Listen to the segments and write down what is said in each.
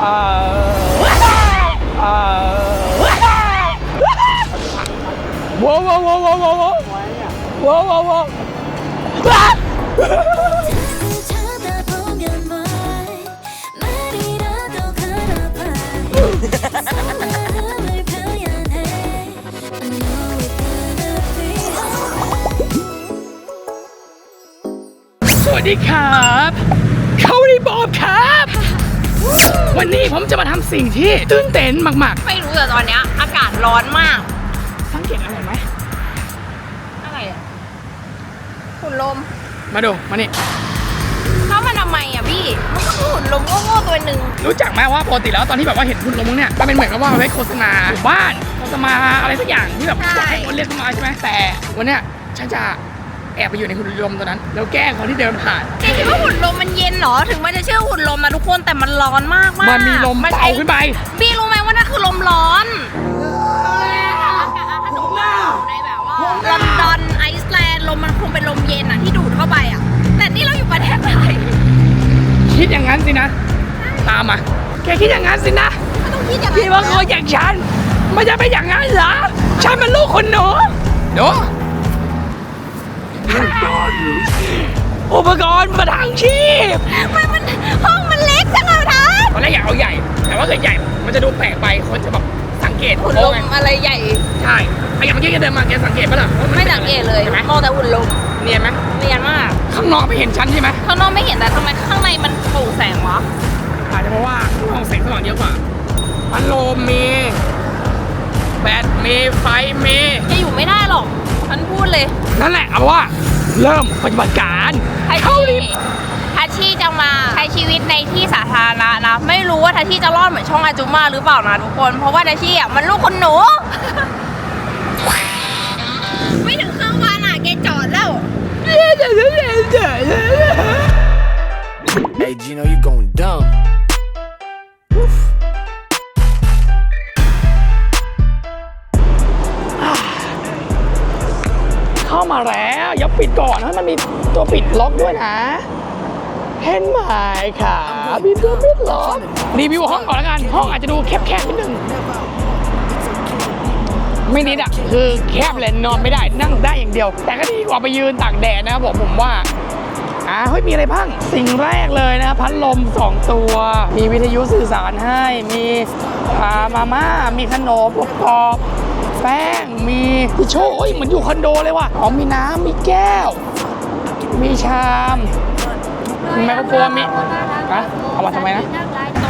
ว้าวว้าวว้าวว้าวว้าวว้าวว้าวว้าวสวัสดีครับโคดีบอบครับ วันนี้ผมจะมาทำสิ่งที่ตื่นเต้นมากไม่รู้แต่ตอนเนี้ยอากาศร้อนมาก ๆ สังเกตอะไรไหม อะไรอะหุ่นลม มาดูมานี่ เข้ามาทำไมอะพี่ มันก็คือหุ่นลมโง่ๆตัวหนึ่งรู้จักไหมว่าปกติแล้วตอนที่แบบว่าเห็นคุณลงมึงเนี่ยมันเป็นเหมือนกับว่าไว้โฆษณาหมู่บ้านโฆษณาอะไรสักอย่างที่แบบอยากให้คนเรียกเข้ามาใช่ไหมแต่วันเนี้ยฉันจะ แอบไปอยู่ในหุ่นลมตัวนั้น แล้วแกล้งคนที่เดินผ่านแกคิดว่าหุ่นลมมันเย็นเหรอ ถึงมันจะชื่อหุ่นลมนะทุกคนแต่มันร้อนมากมากมันมีลมเป่าขึ้นไปพี่รู้ไหมว่านั่นคือลมร้อนถ้าสมมติว่าอยู่ในแบบว่าลอนดอนไอซ์แลนด์ลมมันคงเป็นลมเย็นอะที่ดูดเข้าไปอะ แต่นี่เราอยู่ประเทศไทยคิดอย่างนั้นสินะ ตามมาแกคิดอย่างนั้นสินะก็ต้องคิดอย่างคิดว่าคนอย่างฉันมันจะเป็นอย่างนั้นเหรอฉันเป็นลูกคนหนูหนู อุปกรณ์ประทังชีพมันมันห้องมันเล็กจังเลยทัศตอนแรกอยากเอาใหญ่ แต่ว่าเกิดใหญ่ มันจะดูแปลกไป คนจะแบบสังเกตหุ่นลโอ้มไงอะไรใหญ่ ใช่ไอ้อย่างเมื่อกี้แกเดินมาแกสังเกตปะล่ะว่ามันไม่สังเกตเลยใช่ไหมมองแต่หุ่นลมเนียนไหมเนียนมาก ข้างนอกไม่เห็นฉันใช่ไหมข้างนอกไม่เห็นแต่ทำไมข้างในมันโปร่งแสงวะอาจจะเพราะว่าข้างนอกแสงสว่างเยอะกว่าพัดลมมีแบตมีไฟมีจะอยู่ไม่ได้หรอก ฉันพูดเลยนั่นแหละเอาเป็นว่าเริ่มปฏิบัติการทัชเข้าชี่ลิฟต์ทัชชี่จะมาใช้ชีวิตในที่สาธารณะนะ ไม่รู้ว่าทัชชี่จะรอดเหมือนช่องอาจุมาหรือเปล่านะทุกคน เพราะว่าทัชชี่อะมันลูกคนหนู ไม่ถึงครึ่งวันอะแกจอดแล้ว Hey, Gino, you going dumb. ก่อนนะมันมีตัวปิดล็อกด้วยนะเห็นไหมค่ะมีตัวปิดล็อกรีวิวห้องก่อนล้วกันห้องอาจจะดูแคบๆนิดนึงไม่นิดอะคือแคบเลยนอนไม่ได้นั่งได้อย่างเดียว แต่ก็ดีกว่าไปยืนตากแดดนะครับผมผมว่าอ่าเฮ้ยมีอะไรบ้างสิ่งแรกเลยนะพัดลม 2 ตัว มีวิทยุสื่อสารให้มีอ่ามาม่ามีขนมประกอบ แป้ง มีทิชชู่โอ้ยเหมือนอยู่คอนโดเลยว่ะอ๋อมีน้ำมีแก้ว มีชามมีไมโครโฟนมีอะเอามาทำไมนะ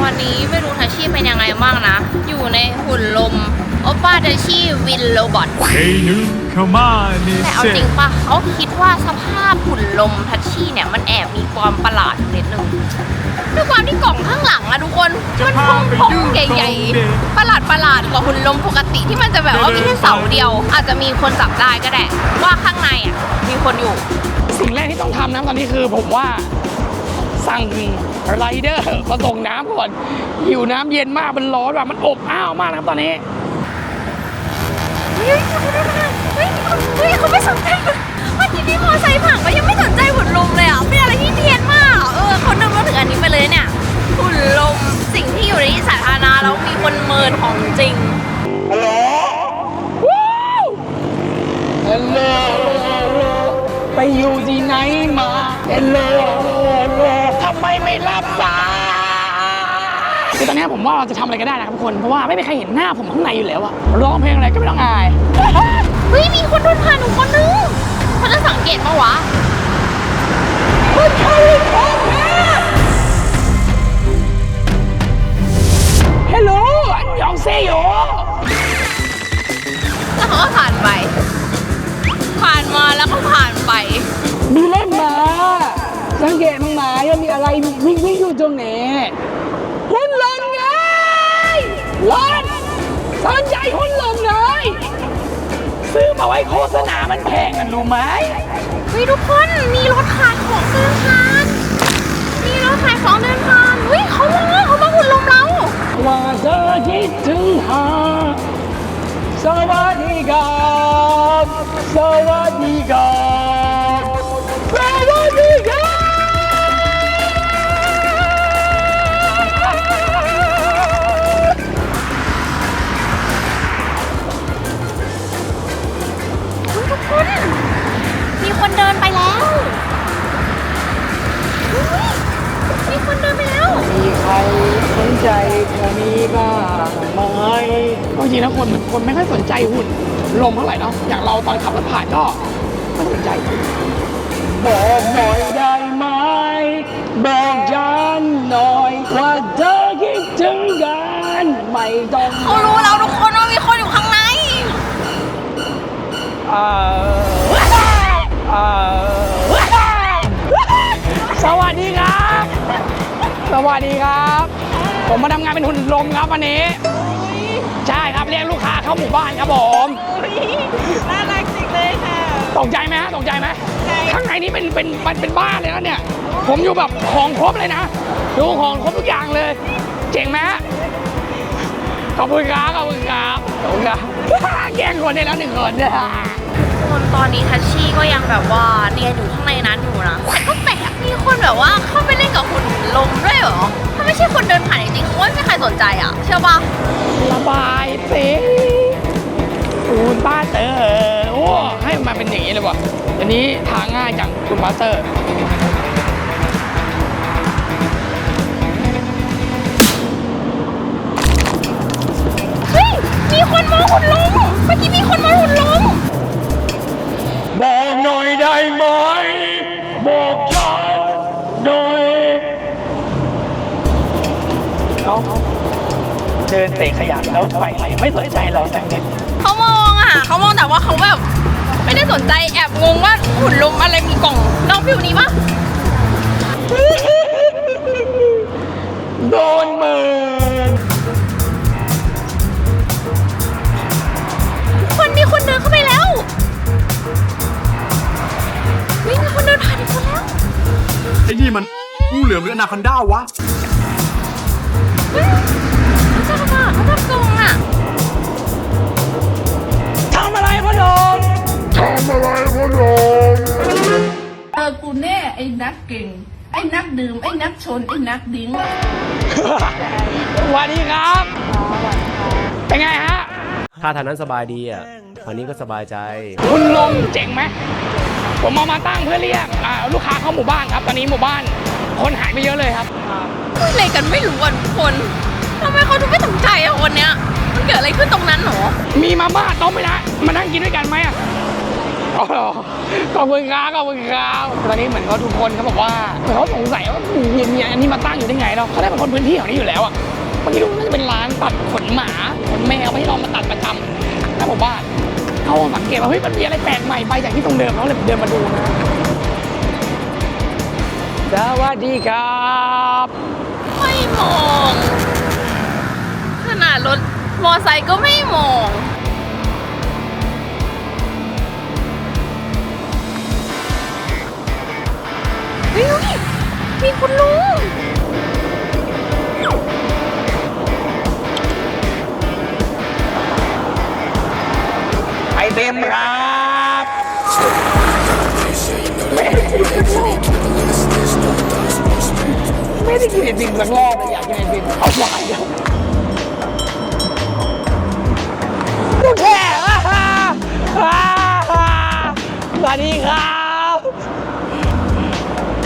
ตอนนี้ไม่รู้ทัชชี่เป็นยังไงบ้างนะ อยู่ในหุ่นลมโอป้าทัชชี่วินโรบอท Hey, you, come on, แต่เอา it's จริงปะเขาคิดว่าสภาพหุ่นลมทัชชี่เนี่ยมันแอบมีความประหลาดอยู่นิดนึงด้วยความที่กล่องข้างหลังอะ ทุกคนมันพองพองๆใหญ่ๆประหลาดประหลาดๆกว่าหุ่นลมปกติที่มันจะแบบว่ามีแค่เสาเดียว อาจจะมีคนจับได้ก็ได้ว่าข้างในอะมีคนอยู่ สิ่งแรกที่ต้องทำนะตอนนี้คือผมว่าสั่งไรเดอร์มาส่งน้ำก่อนหิวน้ำเย็นมากมันร้อนว่ะมันอบอ้าวมากนะครับตอนนี้เฮ้ยเฮ้ยเฮ้ยเขาไม่สนใจหุ่นเมื่อกี้พี่มอไซค์ผ่านก็ยังไม่สนใจ สิ่งที่อยู่ในที่สาธารณะแล้วมีคนเมินของจริงว้าวฮัลโหลไปอยู่ที่ไหนมาฮัลโหลทำไมไม่รับสายคือตอนนี้ผมว่าเราจะทำอะไรก็ได้นะครับทุกคน เพราะว่าไม่มีใครเห็นหน้าผมข้างในอยู่แล้วอะร้องเพลงอะไรก็ไม่ต้องอาย เฮ้ย มีคนเดินผ่านหนูคนนึงเขาจะสังเกตปะวะฮัลโสังเกตมั้งหมาว่ามีอะไรวิ่งวิ่งอยู่ตรงไหนหุ่นลมไงรถสนใจหุ่นลมหน่อยซื้อมาไว้โฆษณามันแพงกันรู้ไหมเฮ้ยทุกคนมีรถขายของเดินผ่านมีรถขายของเดินผ่านเฮ้ยเขามาเขามาหุ่นลมเราว่าเธอคิดถึงหาสวัสดีครับสวัสดีครับ มีใครสนใจเธอมีบ้างไหมก็จริงนะคนคนไม่ค่อยสนใจหุ่นลมเท่าไหร่เนาะอย่างเราตอนขับรถผ่านก็ไม่สนใจบอกหน่อยได้ไหมบอกฉันหน่อยว่าเธอคิดถึงกันไม่ต้องเขารู้แล้วทุกคนว่ามีคนอยู่ข้างในเอ่อเอ่อสวัสดีครับ สวัสดีครับ ผมมาทำงานเป็นหุ่นลมครับวันนี้ ใช่ครับเรียกลูกค้าเข้าหมู่บ้านครับผมน่ารักจริงเลยค่ะ ตกใจไหมฮะตกใจไหมใช่ข้างในนี้เป็นเป็นเป็นเป็นบ้านเลยนะเนี่ย ผมอยู่แบบของครบเลยนะ ดูของครบทุกอย่างเลย เจ๋งไหมฮะขอบคุณครับขอบคุณครับขอบคุณครับแกล้งคนได้แล้วหนึ่งคนเนี่ยคนตอนนี้ทัชชี่ก็ยังแบบว่าเรียนอยู่ข้างในนั้นอยู่นะแต่ก็แปลกมี คนแบบว่าเข้าไปเล่นกับหุ่นลมด้วยเหรอ ถ้าไม่ใช่คนเดินผ่านจริงๆเขาไม่มีใครสนใจอะ เชื่อปะระบายสิคุณป้าเตอร์โอ้ให้มันเป็นอย่างนี้เลยว่ะอันนี้ทางง่ายจังคุณป้าเตอร์เฮ้ย มีคนมองหุ่นลมเมื่อกี้มีคนมองหุ่นลมบอกหน่อยได้ไหม เขาเดินเตะขยะแล้วไปไหนไม่สนใจเราแต่เด็กเขามองอะเขามองแต่ว่าเขาแบบไม่ได้สนใจแอบงงว่าหุ่นลมอะไรมีกล่องน น่ไอ้นักเก่ง ไอ้นักดื่ม ไอ้นักชน ไอ้นักดิ้ง สวัสดีครับ เป็นไงฮะ ถ้าทางนั้นสบายดีอะทางนี้ก็สบายใจ คุณลงเจ๋งไหม ผมเอามาตั้งเพื่อเรียกอ่าลูกค้าเข้าหมู่บ้านครับ ตอนนี้หมู่บ้าน คนหายไปเยอะเลยครับคุยอะไรกันไม่รู้อะทุกคนทำไมเขาถึงไม่สนใจอะคนเนี้ย มันเกิดอะไรขึ้นตรงนั้นหรอ มีมาม่าต้มไหมนะ มานั่งกินด้วยกันไหมอะอ๋อ ขอบคุณครับขอบคุณครับตอนนี้เหมือนเขาทุกคนเขาบอกว่าเหมือนเขาสงสัยว่ามีมีอันนี้มาตั้งอยู่ได้ไงเราเขาได้เป็นคนพื้นที่แถวนี้อยู่แล้วอะเมื่อกี้ดูน่าจะเป็นร้านตัดขนหมาขนแมวไม่ให้เรามาตัดประจำนะผมว่าเขาสังเกตว่าเฮ้ยมันมีอะไรแปลกใหม่ไปจากที่ตรงเดิมเขาเลยเดินมาดูนะสวัสดีครับไม่มอง ขนาดรถมอไซค์ก็ไม่มอง ฮ้ยเฮ้ยมีคุณลุงไอเต็มครับไม่ได้กินไอติมสักรอบเลยอยากกินไอติมเอาหวานเดียวลูแค่สวัสดีครับ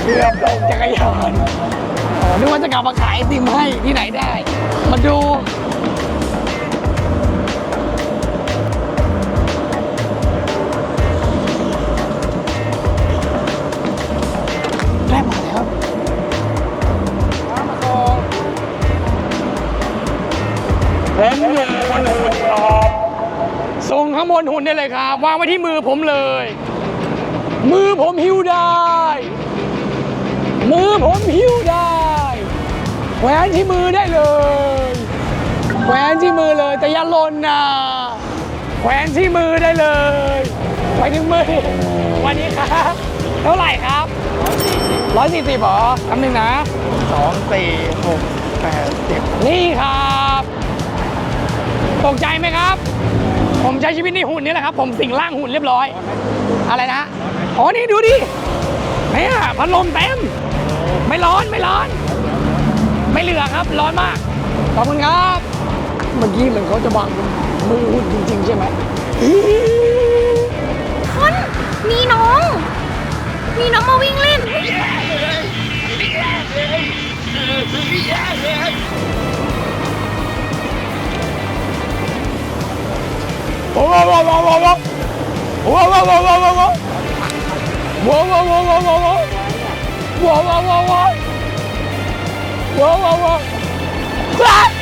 เกือบตกจักรยานอ๋อนึกว่าจะกลับมาขายไอติมให้ที่ไหนได้ มาดู ได้มาแล้ว ผมอยู่บนหุ่นครับส่งข้างบนหุ่นได้เลยครับ วางไว้ที่มือผมเลย มือผมหิวด้ มือผมหิ้วได้แหวนที่มือได้เลยแหวนที่มือเลยแต่อย่าหล่นนะแหวนที่มือได้เลยไว้ถึงมือวันนี้ครับเท่าไหร่ครับร้อยสี่สิบหรอคำหนึ่งนะสองสี่หกแปดสิบนี่ครับตกใจไหมครับ ผมใช้ชีวิตในหุ่นนี่แหละครับ ผมสิงร่างหุ่นเรียบร้อย อะไรนะอ๋อนี่ดูดิเนี่ยพัดลมเต็ม ไม่ร้อนไม่ร้อน ไม่เหลือครับ ร้อนมาก ขอบคุณครับ เมื่อกี้เหมือนเขาจะบังมือหุ่นจริง ๆ ใช่ไหมคนมีน้อง มีน้องมาวิ่งเล่น โอ้โหโอ้โหโอ้โหโอ้โหโอ้โหโอ้โหโอ้โหโอ้โหโอ้โห ว้าวว้าวว้าวว้าวว้าวว้าวว้าว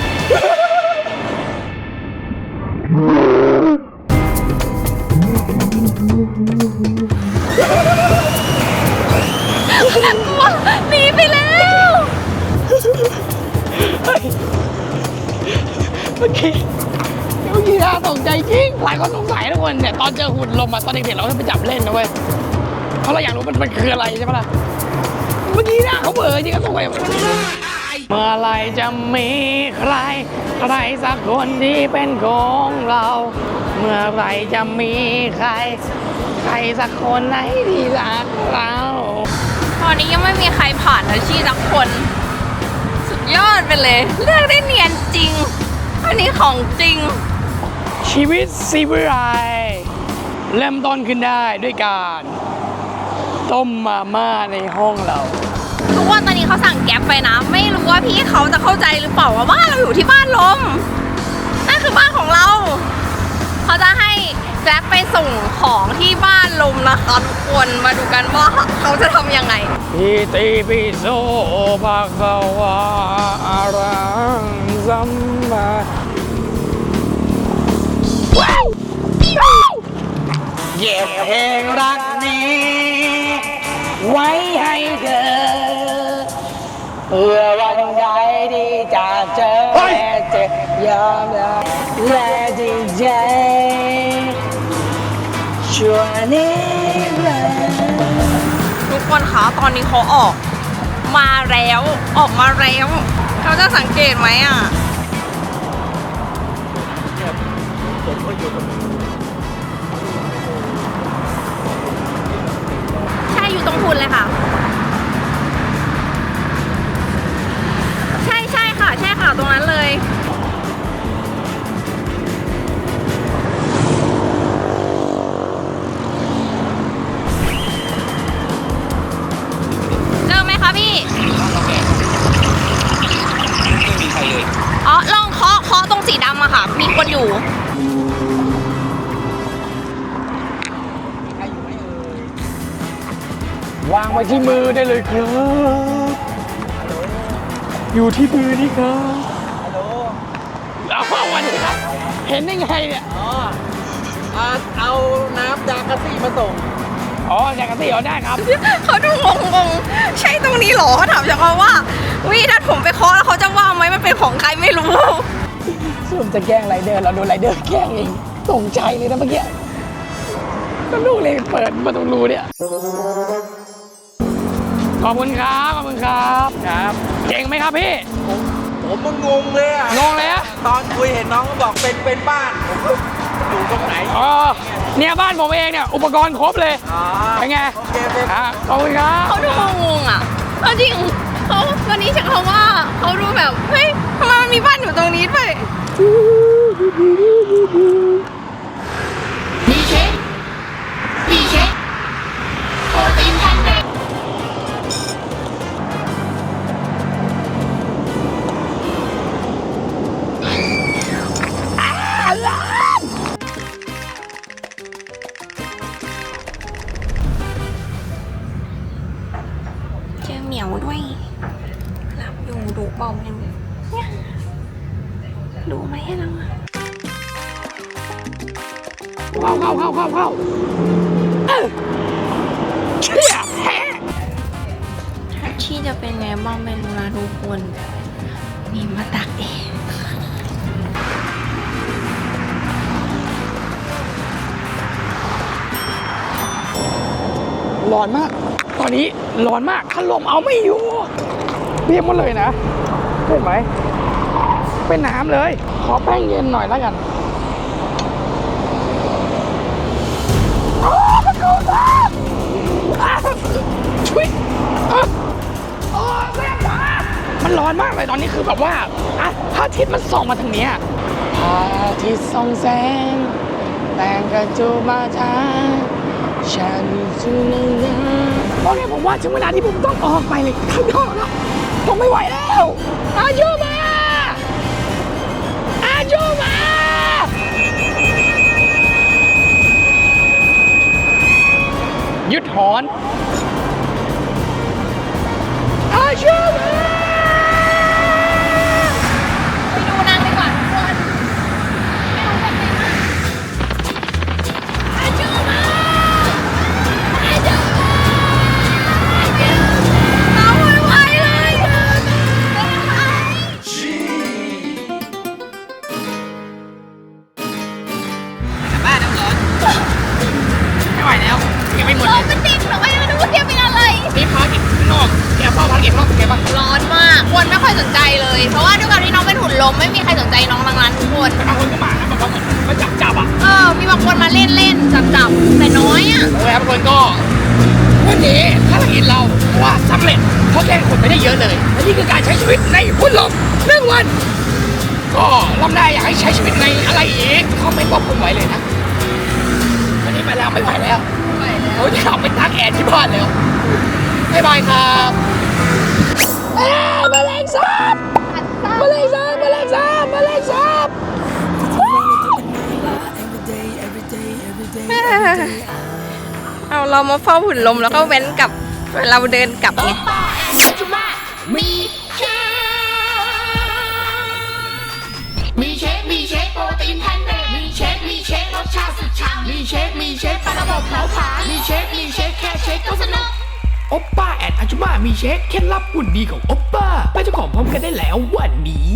หนีไปแล้ว เฮ้ยเมื่อกี้เมื่อกี้น่าตกใจจริงหลายคนสงสัยทุกคนเนี่ยตอนเจอหุ่นลมมาตอนเด็กๆเราก็ไปจับเล่นนะเว้ยเพราะเราอยากรู้มันมันคืออะไรใช่ปะล่ะ มื่อกี้น่าเขาเบลอจริงก็สงสัยเมื่อไรจะมีใคร ใครสักคนที่เป็นของเรา เมื่อไรจะมีใคร ใครสักคนไหนที่รักเรา ตอนนี้ยังไม่มีใครผ่านอาชีพสักคน สุดยอดไปเลย เลือกได้เนียนจริง อันนี้ของจริง ชีวิตซีวิไลเริ่มต้นขึ้นได้ด้วยการ ต้มมาม่าในห้องเรา วันตอนนี้เขาสั่งแก๊ปไปนะ ไม่รู้ว่าพี่เขาจะเข้าใจหรือเปล่าว่าบ้านเราอยู่ที่บ้านลมนั่นคือบ้านของเรา เขาจะให้แก๊ปไปส่งของที่บ้านลมนะคะทุกคนมาดูกันว่าเขาจะทำยังไงพิติปิโสภะคะวะอะระหังสัมมาว้าวเก็บเพลงรัก ยอมรับและดีใจชั่วนิรันดร์ทุกคนคะตอนนี้เขาออกมาแล้วออกมาแล้วเขาจะสังเกตไหมอะใช่อยู่ตรงหุ่นเลยค่ะ ค่ะมีคนอยู่วางไว้ที่มือได้เลยครับ อยู่ที่มือนี่ครับฮัลโหลแล้ววันนี้ครับ เห็นได้ไงเนี่ยเอาน้ำจากระซี่มาส่ง อ๋อจากกระสีเอาได้ครับ เขาดูงงงๆใช่ตรงนี้เหรอถามจากเขาว่าวิถ้าผมไปเคาะแล้วเขาจะว่าไหมมันเป็นของใครไม่รู้ ส่วนจะแกล้งไรเดอร์เราโดนไรเดอร์แกล้งเองตกใจเลยนะเมื่อกี้ก็ลูกเลยเปิดมาตรงรูเนี่ยขอบคุณครับ ขอบคุณครับครับเก่งไหมครับพี่ ผมมันงงเลยอะงงเลยอะตอนคุยเห็นน้องก็บอกเป็นเป็นบ้านผมก็อยู่ตรงไหนอ๋อเนี่ยบ้านผมเองเนี่ย อุปกรณ์ครบเลยอ๋อเป็นไงโอเคเป็นอะขอบคุณครับ เขาดูงงๆอะเอาจริง เขาวันนี้ฉันเขาว่าเขาดูแบบเฮ้ยทำไมมันมีบ้านอยู่ตรงนี้ด้วย บ้างไม่รู้นะทุกคนมีมาตักเองร้อนมาก ตอนนี้ร้อนมากพัดลมเอาไม่อยู่เรียบหมดเลยนะ เห็นไหม เป็นน้ำเลย ขอแป้งเย็นหน่อยแล้วกันโอ้มันร้อนมากอ้าวช่วยันร้อนมากเลยตอนนี้คือแบบว่าอะพระอาทิตย์มันส่องมาทางเนี้ยพระอาทิตย์ส่องแสงแต่งกระจูมาจ้าฉันจูนังโอเคผมว่าถึงเวลาที่ผมต้องออกไปเลยข้างนอกแล้วผมไม่ไหวแล้วอายุมาอายุมาหยุดหอน เลยเพราะว่าด้วยความที่น้องเป็นหุ่นลมไม่มีใครสนใจน้องทั้งนั้นทุกคน แต่บางคนก็มานะบางคนมาจับจับอะเออ มีบางคนมาเล่นเล่นจับจับๆแต่น้อยอะโอเคครับทุกคนก็วันนี้ภารกิจเราว่าสำเร็จเพราะแกขนไปได้เยอะเลยและนี่คือการใช้ชีวิตในพุ่นลมหนึ่งวัน ก็รอบหน้าอยากให้ใช้ชีวิตในอะไรอีกคอมเมนต์บอกผมไว้เลยนะวันนี้ไปแล้วไม่ไหวแล้วเราจะกลับไปตักแอร์ที่บ้านแล้วบ๊ายบายครับอ้า วแมลงสาบแมลงสาบแมลงสาบแมลงสาบเอาเรามาเฝ้าหุ่นลมแล้วก็เว้นกับเราเดินกลับไงป้าแอนจุมามีเชคมีเชคมีเชคโปรตีนแพนเนมีเชคมีเชครสชาติสุดฉ่ำมีเชคมีเชคปลาระบบเผาผลาญมีเชคมีเชคแค่เชคก็สนุก โอปป้าแอนอาจุมามีเช็คเคล็ดลับหุ่นดีของโอปป้าไปเจ้าของพร้อมกันได้แล้ววันนี้